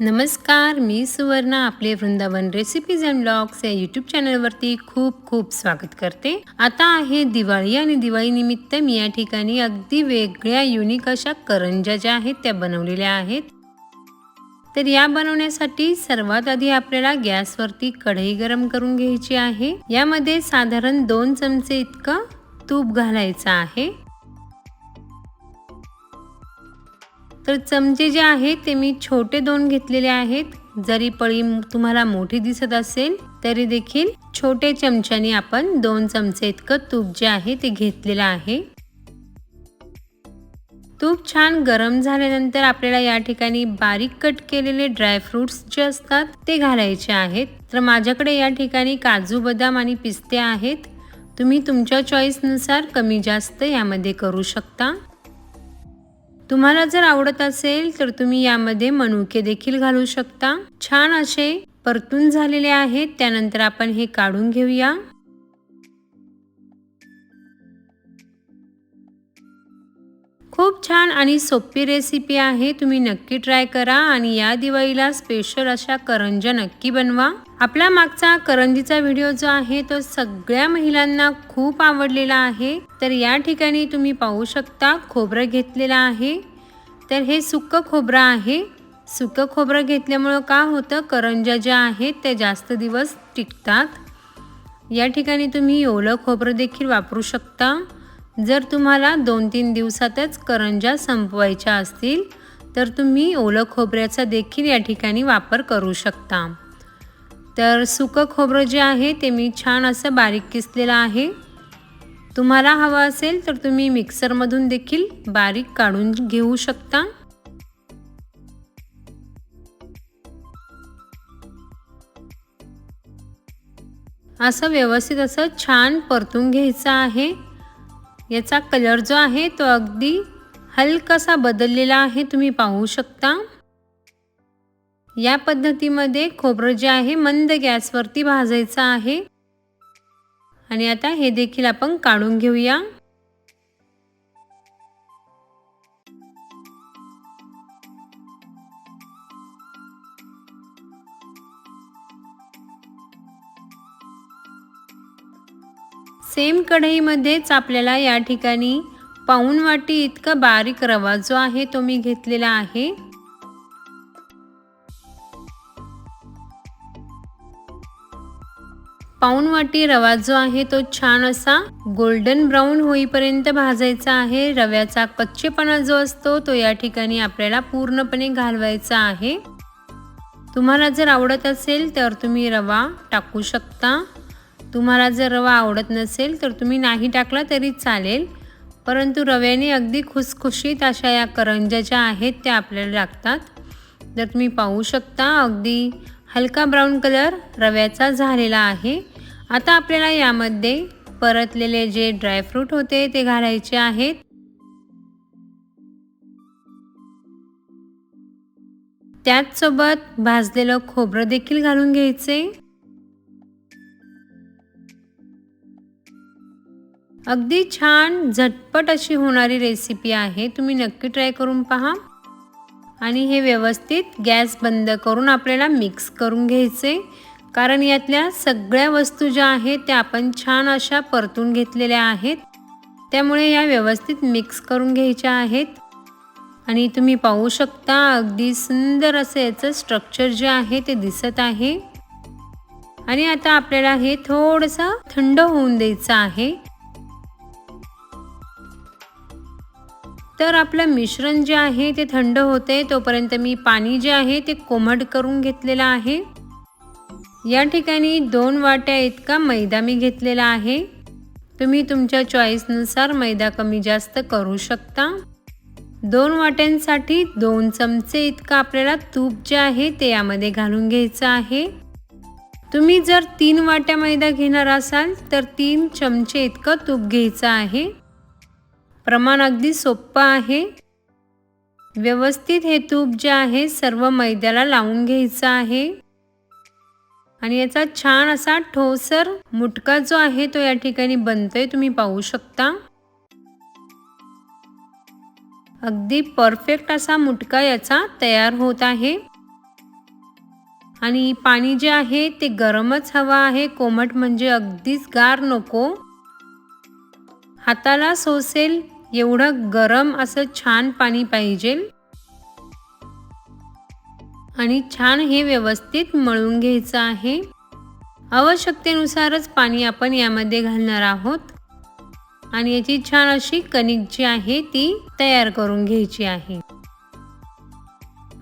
नमस्कार मी सुवर्णा. आपले वृंदावन रेसिपीज अँड ब्लॉग्स या यूट्यूब चॅनलवरती खूप खूप स्वागत करते. आता आहे दिवाळी आणि दिवाळीनिमित्त मी या ठिकाणी अगदी वेगळ्या युनिक अशा करंज्या ज्या आहेत त्या बनवलेल्या आहेत. तर या बनवण्यासाठी सर्वात आधी आपल्याला गॅसवरती कढई गरम करून घ्यायची आहे. यामध्ये साधारण दोन चमचे इतकं तूप घालायचं आहे. तर चमचे जे आहेत ते मी छोटे दोन घेतलेले आहेत. जरी पळी तुम्हाला मोठी दिसत असेल तरी देखील छोटे चमच्याने आपण दोन चमचे इतकं तूप जे आहे ते घेतलेलं आहे. तूप छान गरम झाल्यानंतर आपल्याला या ठिकाणी बारीक कट केलेले ड्रायफ्रुट्स जे असतात ते घालायचे आहेत. तर माझ्याकडे या ठिकाणी काजू बदाम आणि पिस्ते आहेत. तुम्ही तुमच्या चॉईसनुसार कमी जास्त यामध्ये करू शकता. तुम्हाला जर आवडत असेल तर तुम्ही यामध्ये मनुके देखील घालू शकता. छान असे परतून झालेले आहेत. त्यानंतर आपण हे काढून घेऊया. खूप छान आणि सोपी रेसिपी आहे. तुम्ही नक्की ट्राय करा आणि या दिवाळीला स्पेशल अशा करंजा नक्की बनवा. आपला मागचा करंजीचा व्हिडिओ जो आहे तो सगळ्या महिलांना खूप आवडलेला आहे. तर या ठिकाणी तुम्ही पाहू शकता खोबरं घेतलेलं आहे. तर हे सुकं खोबरं आहे. सुकं खोबरं घेतल्यामुळं का होतं? करंज्या ज्या आहेत त्या जास्त दिवस टिकतात. या ठिकाणी तुम्ही ओलं खोबरं देखील वापरू शकता. जर तुम्हाला दोन तीन दिवसातच करंजा संपवायच्या असतील तर तुम्ही ओलं खोबऱ्याचा देखील या ठिकाणी वापर करू शकता. तर सुकं खोबरं जे आहे ते मी छान असं बारीक किसलेलं आहे. तुम्हाला हवं असेल तर तुम्ही मिक्सरमधून देखील बारीक काढून घेऊ शकता. असं व्यवस्थित असं छान परतून घ्यायचं आहे. याचा कलर जो आहे तो अगदी हलकासा बदललेला आहे तुम्ही पाहू शकता. या पद्धतीमध्ये खोबरं जे आहे मंद गॅसवरती भाजायचं आहे. आणि आता हे देखील आपण काढून घेऊया. सेम कढईमध्येच आपल्याला या ठिकाणी पाऊन वाटी इतका बारीक रवा जो आहे तो मी घेतलेला आहे. पाऊन वाटी रवा जो आहे तो छान असा गोल्डन ब्राऊन होईपर्यंत भाजायचा आहे. रव्याचा कच्चेपणा जो असतो तो या ठिकाणी आपल्याला पूर्णपणे घालवायचा आहे. तुम्हाला जर आवडत असेल तर तुम्ही रवा टाकू शकता. तुम्हाला जर रवा आवडत नसेल तर तुम्ही नाही टाकला तरी चालेल. परंतु रव्याने अगदी खुसखुशीत अशा या करंज्या ज्या आहेत त्या आपल्याला लागतात. तर तुम्ही पाहू शकता अगदी हलका ब्राऊन कलर रव्याचा झालेला आहे. आता आपल्याला यामध्ये परतलेले जे ड्रायफ्रूट होते ते घालायचे आहेत. त्याचसोबत भाजलेलं खोबरं देखील घालून घ्यायचे. अगदी छान झटपट अशी होणारी रेसिपी आहे. तुम्ही नक्की ट्राय करून पहा. आणि हे व्यवस्थित गॅस बंद करून आपल्याला मिक्स करून घ्यायचे. कारण यातल्या सगळ्या वस्तू ज्या आहेत त्या आपण छान अशा परतून घेतलेल्या आहेत. त्यामुळे या व्यवस्थित मिक्स करून घ्यायच्या आहेत. आणि तुम्ही पाहू शकता अगदी सुंदर असं याचं स्ट्रक्चर जे आहे ते दिसत आहे. आणि आता आपल्याला हे थोडंसं थंड होऊन द्यायचं आहे. तर आपलं मिश्रण जे आहे ते थंड होते तोपर्यंत मी पाणी जे आहे ते कोमट करून घेतलेलं आहे. या ठिकाणी दोन वाट्या इतका मैदा मी घेतलेला आहे. तुम्ही तुमच्या चॉईसनुसार मैदा कमी जास्त करू शकता. दोन वाट्यांसाठी दोन चमचे इतका आपल्याला तूप जे आहे ते यामध्ये घालून घ्यायचं आहे. तुम्ही जर तीन वाट्या मैदा घेणार असाल तर तीन चमचे इतकं तूप घ्यायचं आहे. प्रमाण अगदी सोपं आहे. व्यवस्थित हे तूप जे आहे सर्व मैद्याला लावून घ्यायचं आहे. आणि याचा छान असा ठोसर मुटका जो आहे तो या ठिकाणी बनतोय तुम्ही पाहू शकता. अगदी परफेक्ट असा मुटका याचा तयार होत आहे. आणि पाणी जे आहे ते गरमच हवं आहे कोमट म्हणजे अगदीच गार नको. हाताला सोसेल एवढं गरम असं छान पाणी पाहिजे. आणि छान हे व्यवस्थित मळून घ्यायचं आहे. आवश्यकतेनुसारच पाणी आपण यामध्ये घालणार आहोत. आणि याची छान अशी कणिक जी आहे ती तयार करून घ्यायची आहे.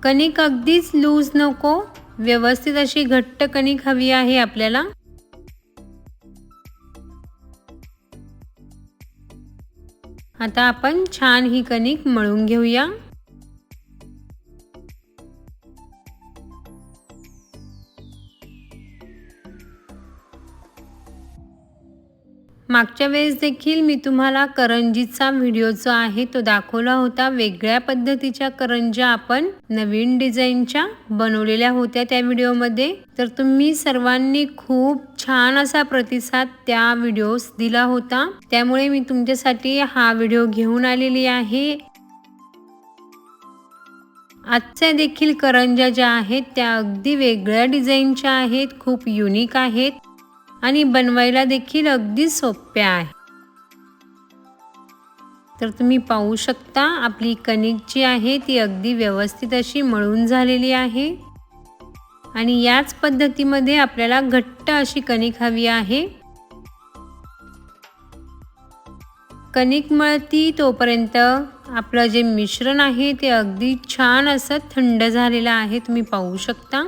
कणिक अगदीच लूज नको व्यवस्थित अशी घट्ट कणिक हवी आहे आपल्याला. आता आपण छान ही कणिक मळून घेऊया. मागच्या वेळेस देखील मी तुम्हाला करंजीचा व्हिडिओ जो आहे तो दाखवला होता. वेगळ्या पद्धतीच्या करंज्या आपण नवीन डिझाईनच्या बनवलेल्या होत्या त्या व्हिडिओमध्ये. तर तुम्ही सर्वांनी खूप छान असा प्रतिसाद त्या व्हिडिओस दिला होता. त्यामुळे मी तुमच्यासाठी हा व्हिडिओ घेऊन आलेली आहे. आजच्या देखील करंजा ज्या आहेत त्या अगदी वेगळ्या डिझाईनच्या आहेत खूप युनिक आहेत. आणि बनवायला देखील अगदी सोप्या आहे. तर तुम्ही पाहू शकता आपली कणिक जी आहे ती अगदी व्यवस्थित अशी मळून झालेली आहे. आणि याच पद्धतीमध्ये आपल्याला घट्ट अशी कणिक हवी आहे. कणिक मळती तोपर्यंत आपलं जे मिश्रण आहे ते अगदी छान असं थंड झालेलं आहे तुम्ही पाहू शकता.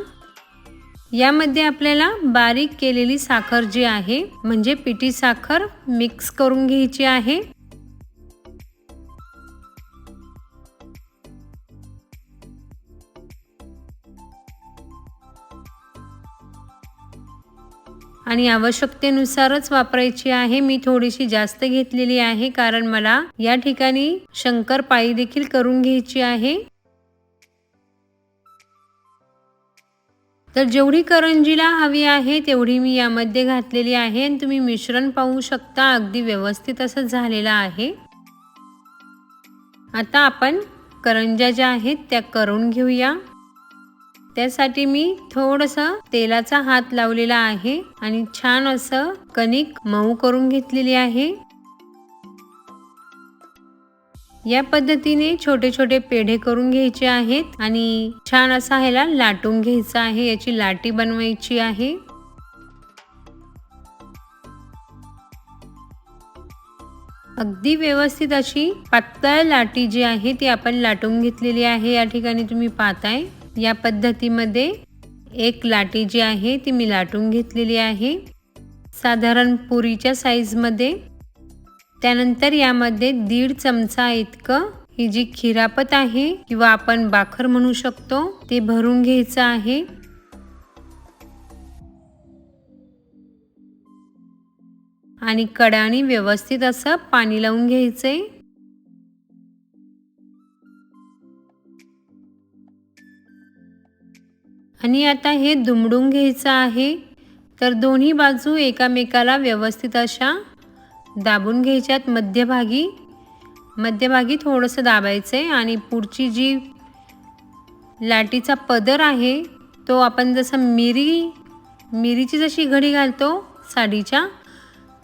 यामध्ये आपल्याला बारीक केलेली साखर जी आहे म्हणजे पिठी साखर मिक्स करून घ्यायची आहे. आणि आवश्यकतेनुसारच वापरायची आहे. मी थोडीशी जास्त घेतलेली आहे कारण मला या ठिकाणी शंकरपाळी देखील करून घ्यायची आहे. तर जेवढी करंजीला हवी आहे तेवढी मी यामध्ये घातलेली आहे आणि तुम्ही मिश्रण पाहू शकता. अगदी व्यवस्थित असं झालेलं आहे. आता आपण करंजा ज्या आहेत त्या करून घेऊया. त्यासाठी मी थोडंसं तेलाचा हात लावलेला आहे आणि छान असं कणिक मऊ करून घेतलेली आहे. या पद्धतीने छोटे छोटे पेढे करून घ्यायचे आहेत आणि छान असा ह्याला लाटून घ्यायचा आहे. याची लाटी बनवायची आहे. अगदी व्यवस्थित अशी पातळ लाटी जी आहे ती आपण लाटून घेतलेली आहे. या ठिकाणी तुम्ही पाहताय या पद्धतीमध्ये एक लाटी जी आहे ती मी लाटून घेतलेली आहे. साधारण पुरीच्या साईजमध्ये त्यानंतर यामध्ये दीड चमचा इतकं ही जी खिरापत आहे किंवा आपण बाखर म्हणू शकतो ते भरून घ्यायचं आहे. आणि कडाने व्यवस्थित असं पाणी लावून घ्यायचंय आणि आता हे दुमडून घ्यायचं आहे. तर दोन्ही बाजू एकामेकाला व्यवस्थित अशा दाबून घ्यायच्यात मध्यभागी. मध्यभागी थोडंसं दाबायचं आहे आणि पुढची जी लाटीचा पदर आहे तो आपण जसं मिरी मिरीची जशी घडी घालतो साडीच्या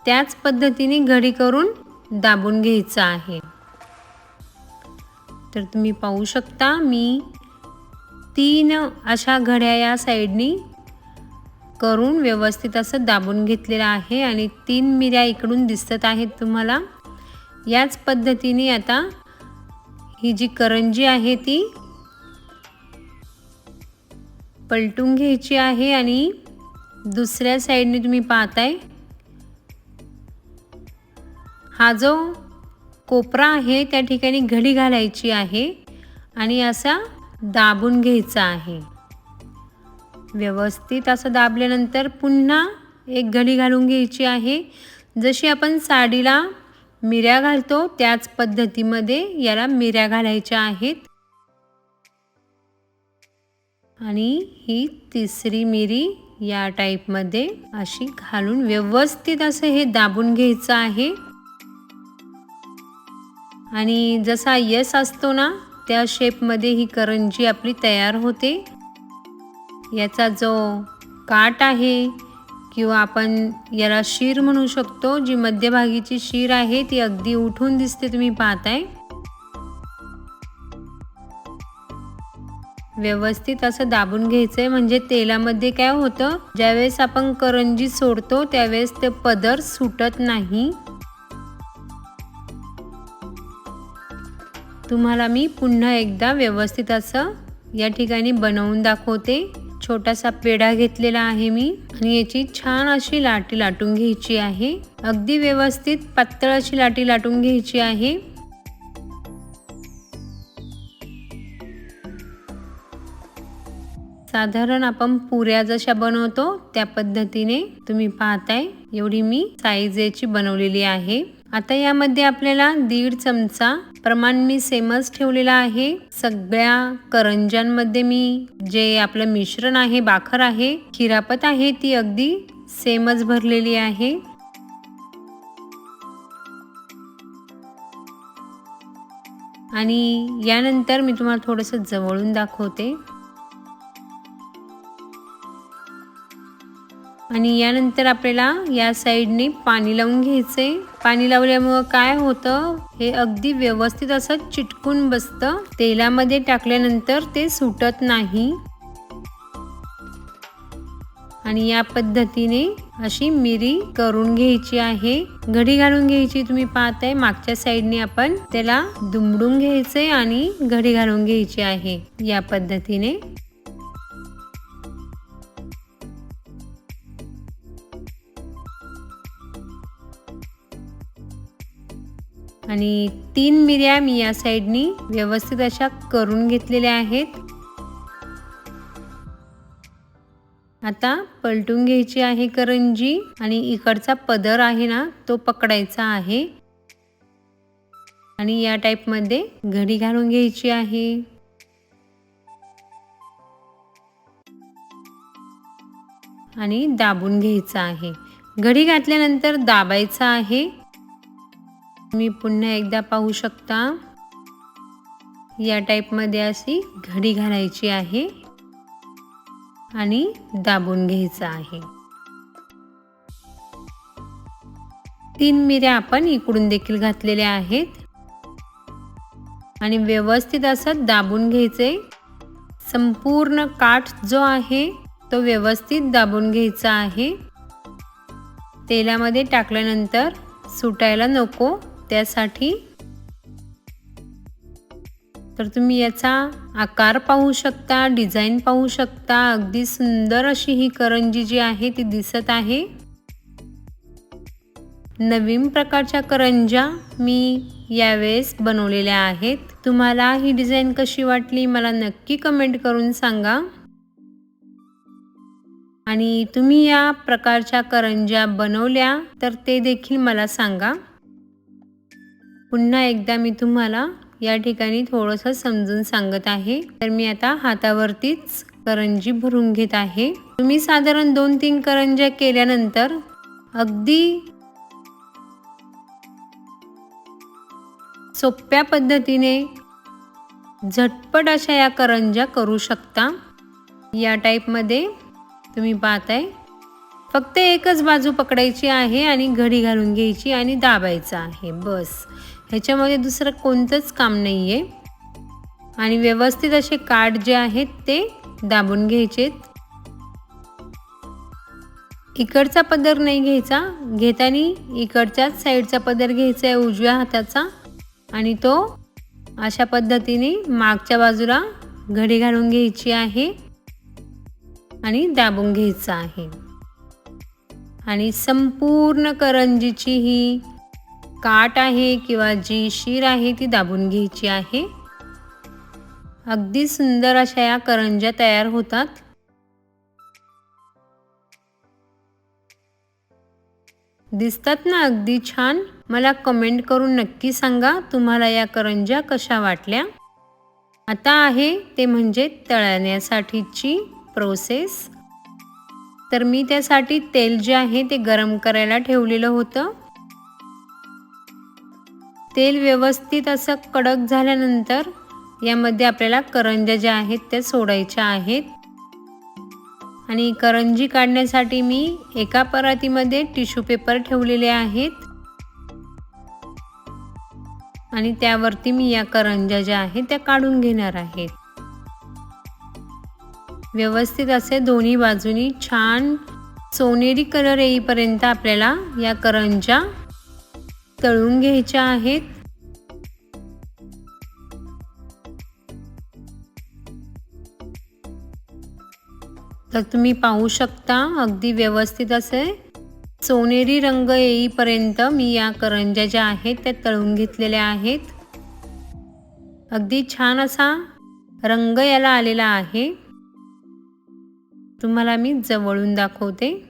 त्याच पद्धतीने घडी करून दाबून घ्यायचं आहे. तर तुम्ही पाहू शकता मी तीन अशा घड्या या साईडनी करून व्यवस्थित असं दाबून घेतलेलं आहे आणि तीन मिऱ्या इकडून दिसत आहेत तुम्हाला. याच पद्धतीने आता ही जी करंजी आहे ती पलटून घ्यायची आहे आणि दुसऱ्या साईडने तुम्ही पाहताय हा जो कोपरा आहे त्या ठिकाणी घडी घालायची आहे आणि असा दाबून घ्यायचा आहे. व्यवस्थित असं दाबल्यानंतर पुन्हा एक घडी घालून घ्यायची आहे. जशी आपण साडीला मिऱ्या घालतो त्याच पद्धतीमध्ये याला मिऱ्या घालायच्या आहेत. आणि ही तिसरी मिरी या टाईपमध्ये अशी घालून व्यवस्थित असं हे दाबून घ्यायचं आहे. आणि जसा यस असतो ना त्या शेपमध्ये ही करंजी आपली तयार होते. याचा जो काट आहे किंवा आपण याला शीर म्हणू शकतो जी मध्यभागीची शीर आहे ती अगदी उठून दिसते तुम्ही पाहताय. व्यवस्थित असं दाबून घ्यायचंय म्हणजे तेलामध्ये काय होतं ज्यावेळेस आपण करंजी सोडतो त्यावेळेस ते पदर सुटत नाही. तुम्हाला मी पुन्हा एकदा व्यवस्थित असं या ठिकाणी बनवून दाखवते. छोटासा पेढा घेतलेला आहे मी. आणि याची छान अशी लाटी लाटून घ्यायची आहे. अगदी व्यवस्थित पातळ अशी लाटी लाटून घ्यायची आहे. साधारण आपण पुऱ्या जशा बनवतो त्या पद्धतीने तुम्ही पाहताय. एवढी मी साईज याची बनवलेली आहे. आता यामध्ये आपल्याला दीड चमचा प्रमाण मी सेमच ठेवलेला आहे. सगळ्या करंज्यांमध्ये मी जे आपलं मिश्रण आहे बाखर आहे खिरापत आहे ती अगदी सेमच भरलेली आहे. आणि यानंतर मी तुम्हाला थोडंसं जवळून दाखवते. आणि यानंतर आपल्याला या साईडने पाणी लावून घ्यायचंय. पाणी लावल्यामुळं काय होतं? हे अगदी व्यवस्थित असं चिटकून बसतं. तेलामध्ये टाकल्यानंतर ते सुटत नाही. आणि या पद्धतीने अशी मिरी करून घ्यायची आहे. घडी घालून घ्यायची तुम्ही पाहताय. मागच्या साईडने आपण त्याला दुमडून घ्यायचंय आणि घडी घालून घ्यायची आहे या पद्धतीने. आणि तीन मिऱ्या मी या साईडनी व्यवस्थित अशा करून घेतलेल्या आहेत. आता पलटून घ्यायची आहे करंजी आणि इकडचा पदर आहे ना तो पकडायचा आहे. आणि या टाईपमध्ये घडी घालून घ्यायची आहे. आणि दाबून घ्यायचं आहे. घडी घातल्यानंतर दाबायचं आहे. तुम्ही पुन्हा एकदा पाहू शकता. या टाईपमध्ये अशी घडी घालायची आहे आणि दाबून घ्यायचं आहे. तीन मिऱ्या आपण इकडून देखील घातलेल्या आहेत. आणि व्यवस्थित असं दाबून घ्यायचे. संपूर्ण काठ जो आहे तो व्यवस्थित दाबून घ्यायचा आहे. तेलामध्ये टाकल्यानंतर सुटायला नको. त्यासाठी तर तुम्ही याचा आकार पाहू शकता डिझाईन पाहू शकता. अगदी सुंदर अशी ही करंजी जी आहे ती दिसत आहे. नवीन प्रकारच्या करंजा मी यावेळेस बनवलेल्या आहेत. तुम्हाला ही डिझाईन कशी वाटली मला नक्की कमेंट करून सांगा. आणि तुम्ही या प्रकारच्या करंजा बनवल्या तर ते देखील मला सांगा. पुन्हा एकदा मी तुम्हाला या ठिकाणी थोडंसं समजून सांगत आहे. तर मी आता हातावरतीच करंजी भरून घेत आहे. तुम्ही साधारण दोन तीन करंज्या केल्यानंतर अगदी सोप्या पद्धतीने झटपट अशा या करंज्या करू शकता. या टाईपमध्ये तुम्ही पाहताय. फक्त एकच बाजू पकडायची आहे आणि घडी घालून घ्यायची आणि दाबायचं आहे. बस. ह्याच्यामध्ये दुसरं कोणतंच काम नाही आहे आणि व्यवस्थित असे कार्ड जे आहेत ते दाबून घ्यायचेत. इकडचा पदर नाही घ्यायचा. घेताना इकडच्याच साईडचा पदर घ्यायचा आहे उजव्या हाताचा. आणि तो अशा पद्धतीने मागच्या बाजूला घडी घालून घ्यायची आहे. आणि दाबून घ्यायचं आहे. आणि संपूर्ण करंजीची ही काट आहे किंवा जी शीर आहे ती दाबून घ्यायची आहे. अगदी सुंदर अशा या करंज्या तयार होतात. दिसतात ना अगदी छान? मला कमेंट करून नक्की सांगा तुम्हाला या करंज्या कशा वाटल्या. आता आहे ते म्हणजे तळण्यासाठीची प्रोसेस तर मी त्यासाठी तेल जे आहे ते गरम करायला ठेवलेलं होतं. तेल व्यवस्थित असं कडक झाल्यानंतर यामध्ये आपल्याला करंज्या ज्या आहेत त्या सोडायच्या आहेत. आणि करंजी काढण्यासाठी मी एका परातीमध्ये टिश्यू पेपर ठेवलेले आहेत. आणि त्यावरती मी या करंजा ज्या आहेत त्या काढून घेणार आहेत. व्यवस्थित असे दोन्ही बाजूनी छान सोनेरी कलर येईपर्यंत आपल्याला या करंजा तळून घ्यायच्या आहेत. तर तुम्ही पाहू शकता अगदी व्यवस्थित असे सोनेरी रंग येईपर्यंत मी या करंज्या ज्या आहेत त्या तळून घेतलेल्या आहेत. अगदी छान असा रंग याला आलेला आहे. तुम्हाला मी जवळून दाखवते.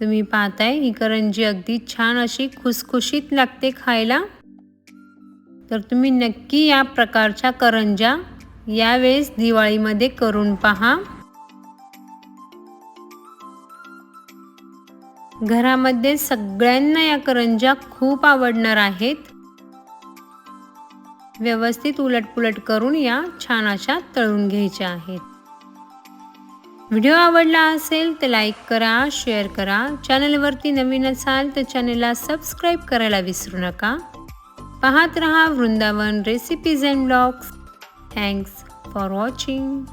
तुम्ही पाहताय ही करंजी अगदी छान अशी खुसखुशीत लागते खायला. तर तुम्ही नक्की या प्रकारच्या करंजा यावेळेस दिवाळीमध्ये करून पहा. घरामध्ये सगळ्यांना या करंजा खूप आवडणार आहेत. व्यवस्थित उलटपुलट करून या छान अशा तळून घ्यायच्या आहेत. व्हिडिओ आवडला असेल तर लाईक करा शेअर करा. चॅनलवरती नवीन असाल तर चॅनलला सबस्क्राईब करायला विसरू नका. पाहत रहा Vrindavan recipes and blogs thanks for watching